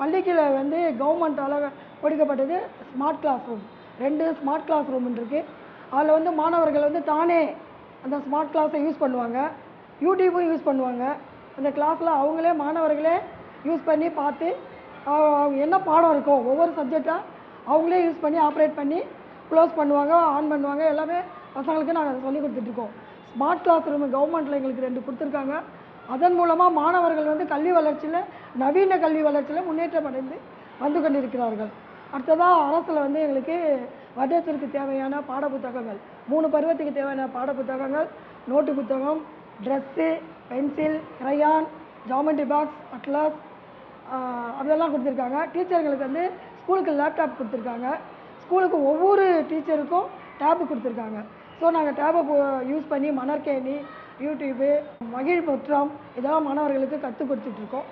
பள்ளிக்கு வந்து கவர்மெண்ட்டால் கொடுக்கப்பட்டது ஸ்மார்ட் கிளாஸ் ரூம் ரெண்டு ஸ்மார்ட் கிளாஸ் ரூம் இருக்குது அதில் வந்து மாணவர்கள் வந்து தானே அந்த ஸ்மார்ட் கிளாஸை யூஸ் பண்ணுவாங்க. யூடியூப்பும் யூஸ் பண்ணுவாங்க. அந்த கிளாஸில் அவங்களே மாணவர்களே யூஸ் பண்ணி பார்த்து அவங்க என்ன பாடம் இருக்கோ ஒவ்வொரு சப்ஜெக்டாக அவங்களே யூஸ் பண்ணி ஆப்ரேட் பண்ணி க்ளோஸ் பண்ணுவாங்க ஆன் பண்ணுவாங்க. எல்லாமே பசங்களுக்கு நாங்கள் அதை சொல்லி கொடுத்துட்ருக்கோம் ஸ்மார்ட் கிளாஸ் ரூம் கவர்மெண்ட்டில் எங்களுக்கு ரெண்டு கொடுத்துருக்காங்க. அதன் மூலமாக மாணவர்கள் வந்து கல்வி வளர்ச்சியில் நவீன கல்வி வளர்ச்சியில் முன்னேற்றம் அடைந்து வந்து கொண்டிருக்கிறார்கள். அடுத்ததாக அரசில் வந்து எங்களுக்கு வருடத்திற்கு தேவையான பாடப்புத்தகங்கள் மூணு பருவத்துக்கு தேவையான பாடப்புத்தகங்கள் நோட்டு புத்தகம் dress pencil crayon geometry box atlas அதெல்லாம் கொடுத்துருக்காங்க. டீச்சர்களுக்கு வந்து ஸ்கூலுக்கு லேப்டாப் கொடுத்துருக்காங்க. ஸ்கூலுக்கு ஒவ்வொரு டீச்சருக்கும் டேப் கொடுத்துருக்காங்க. ஸோ நாங்கள் டேபை யூஸ் பண்ணி மணற்கேணி யூடியூப்பு மகிழ் முற்றம் இதெல்லாம் மாணவர்களுக்கு கற்றுக் கொடுத்துட்ருக்கோம்